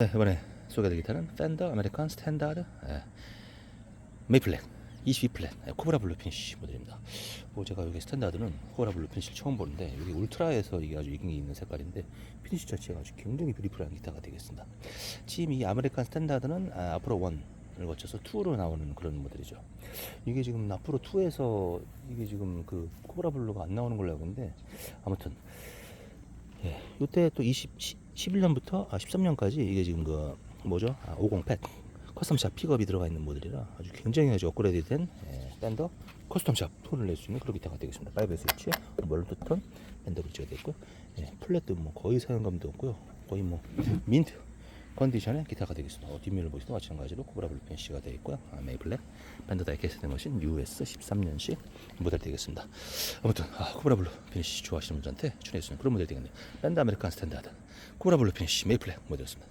네, 이번에 소개해드릴 기타는 팬더 아메리칸 스탠다드 예, 메이플렉 22플랫 예, 코브라 블루 피니쉬 모델입니다. 뭐 제가 여기 스탠다드는 코브라 블루 피니쉬를 처음 보는데 여기 울트라에서 이게 아주 이경이 있는 색깔인데 피니쉬 자체가 아주 굉장히 뷰티풀한 기타가 되겠습니다. 지금 이 아메리칸 스탠다드는 아, 앞으로 원을 거쳐서 2로 나오는 그런 모델이죠. 이게 지금 앞으로 2에서 이게 지금 그 코브라 블루가 안 나오는 걸로 알고 있는데 아무튼 예, 요때 또 20, 11년부터 아, 13년까지 이게 지금 그 뭐죠? 아, 50팻 커스텀샵 픽업이 들어가 있는 모델이라 아주 굉장히 아주 업그레이드된 예, 밴더 커스텀샵 톤을 낼 수 있는 그런 기타가 되겠습니다. 5 스위치, 멀트 톤 밴더 브릿지가 되고 예, 플랫도 뭐 거의 사용감도 없고요. 거의 뭐 민트 컨디션의 기타가 되겠습니다. 어, 뒷면을 보시도 마찬가지로 코브라 블루펜 C가 되어 있고요. 아, 메이플렉 밴더 다이캐스트 된 것인 US 13년식 모델 되겠습니다. 아무튼 아, 코브라 블루 피니쉬 좋아하시는 분들한테 추천해 주는 그런 모델 되겠네요. 밴드 아메리칸 스탠다드 코브라 블루 피니쉬 메이플렉 모델이었습니다.